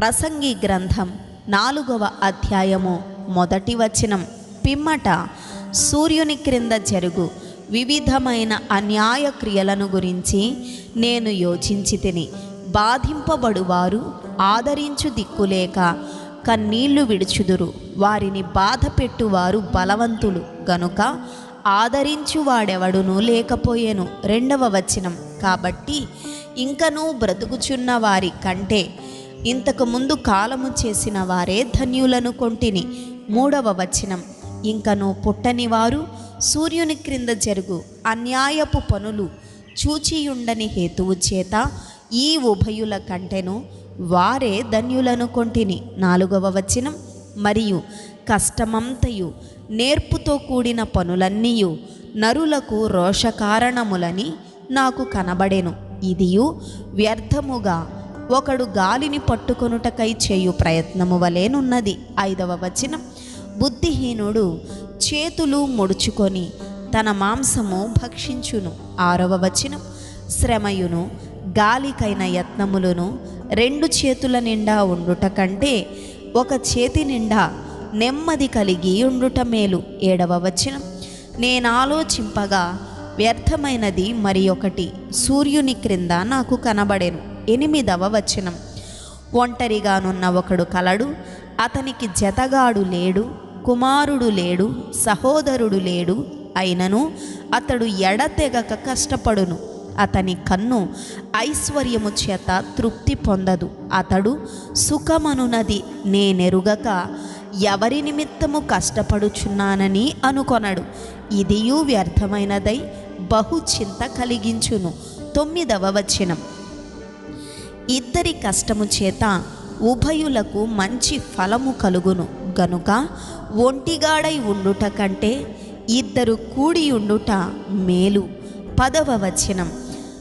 ప్రసంగి గ్రంథం నాలుగవ అధ్యాయము మొదటి వచనం. పిమ్మట సూర్యుని క్రింద జరుగు వివిధమైన అన్యాయ క్రియలను గురించి నేను యోచించి తిని బాధింపబడువారు ఆదరించు దిక్కులేక కన్నీళ్ళు విడుచుదురు. వారిని బాధ పెట్టువారు బలవంతులు. గనుక ఆదరించువాడెవడును లేకపోయేను. రెండవ వచనం. కాబట్టి ఇంకనూ బ్రతుకుచున్న వారి కంటే ఇంతకు ముందు కాలము చేసిన వారే ధన్యులను కొంటిని. మూడవ వచనం. ఇంకను పుట్టని వారు సూర్యుని క్రింద జరుగు అన్యాయపు పనులు చూచియుండని హేతువు చేత ఈ ఉభయుల కంటెను వారే ధన్యులను కొంటిని. నాలుగవ వచనం. మరియు కష్టమంతయు నేర్పుతో కూడిన పనులన్నీయు నరులకు రోషకారణములని నాకు కనబడెను. ఇదియు వ్యర్థముగా ఒకడు గాలిని పట్టుకొనుటకై చేయు ప్రయత్నము వలెనున్నది. ఐదవ వచనం. బుద్ధిహీనుడు చేతులు ముడుచుకొని తన మాంసము భక్షించును. ఆరవ వచనం. శ్రమయును గాలికైన యత్నములను రెండు చేతుల నిండా ఉండుట కంటే ఒక చేతి నిండా నెమ్మది కలిగి ఉండుట మేలు. ఏడవ వచనం. నేను ఆలోచింపగా వ్యర్థమైనది మరి ఒకటి. సూర్యుని క్రింద నాకు కనబడెను. ఎనిమిదవ వచనం. ఒంటరిగానున్న ఒకడు కలడు అతనికి జతగాడు లేడు కుమారుడు లేడు సహోదరుడు లేడు అయినను అతడు ఎడతెగక కష్టపడును. అతని కన్ను ఐశ్వర్యము చేత తృప్తి పొందదు. అతడు సుఖమనునది నేనెరుగక ఎవరి నిమిత్తము కష్టపడుచున్నానని అనుకొనడు. ఇదియూ వ్యర్థమైనదై బహు చింత కలిగించును. తొమ్మిదవ వచనం. ఇద్దరి కష్టము చేత ఉభయులకు మంచి ఫలము కలుగును. గనుక ఒంటిగాడై ఉండుట కంటే ఇద్దరు కూడి ఉండుట మేలు. పదవ వచనం.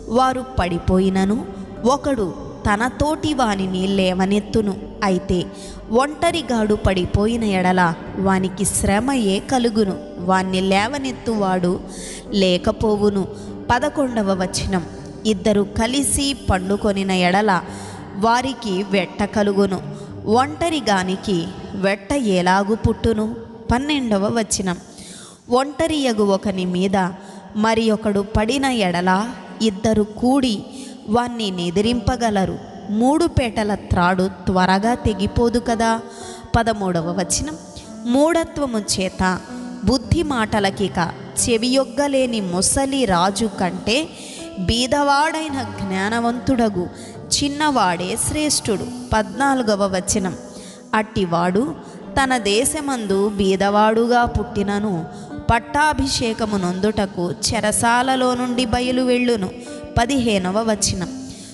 వారు పడిపోయినను ఒకడు తన తోటి వానిని లేవనెత్తును. అయితే ఒంటరిగాడు పడిపోయిన ఎడల వానికి శ్రమయే కలుగును. వాణ్ణి లేవనెత్తువాడు లేకపోవును. పదకొండవ వచనం. ఇద్దరు కలిసి పండుకొనిన ఎడల వారికి వెట్ట కలుగును. ఒంటరిగానికి వెట్ట ఎలాగు పుట్టును? పన్నెండవ వచనం. ఒంటరి ఎగు ఒకని మీద మరి ఒకడు పడిన ఎడల ఇద్దరు కూడి వాణ్ణి నిదిరింపగలరు. మూడు పేటల త్రాడు త్వరగా తెగిపోదు కదా? పదమూడవ వచనం. మూఢత్వము చేత బుద్ధి మాటలకిక చెవియొగ్గలేని ముసలి రాజు కంటే బీదవాడైన జ్ఞానవంతుడగు చిన్నవాడే శ్రేష్ఠుడు. పద్నాలుగవ వచనం. అట్టివాడు తన దేశమందు బీదవాడుగా పుట్టినను పట్టాభిషేకము నొందుటకు చెరసాలలో నుండి బయలు వెళ్ళును. పదిహేనవ వచనం.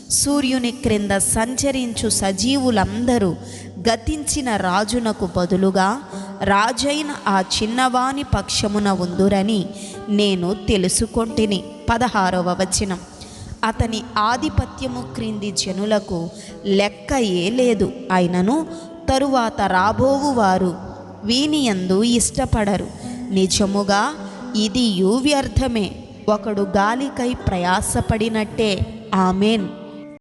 సూర్యుని క్రింద సంచరించు సజీవులందరూ గతించిన రాజునకు బదులుగా రాజైన ఆ చిన్నవాని పక్షమున ఉందురని నేను తెలుసుకొంటిని. పదహారవ వచనం. అతని ఆధిపత్యము క్రింది జనులకు లెక్క ఏ లేదు. అయినను తరువాత రాబోవు వారు వీనియందు ఇష్టపడరు. నిజముగా ఇది వ్యర్థమే. ఒకడు గాలికై ప్రయాసపడినట్టే. ఆమెన్.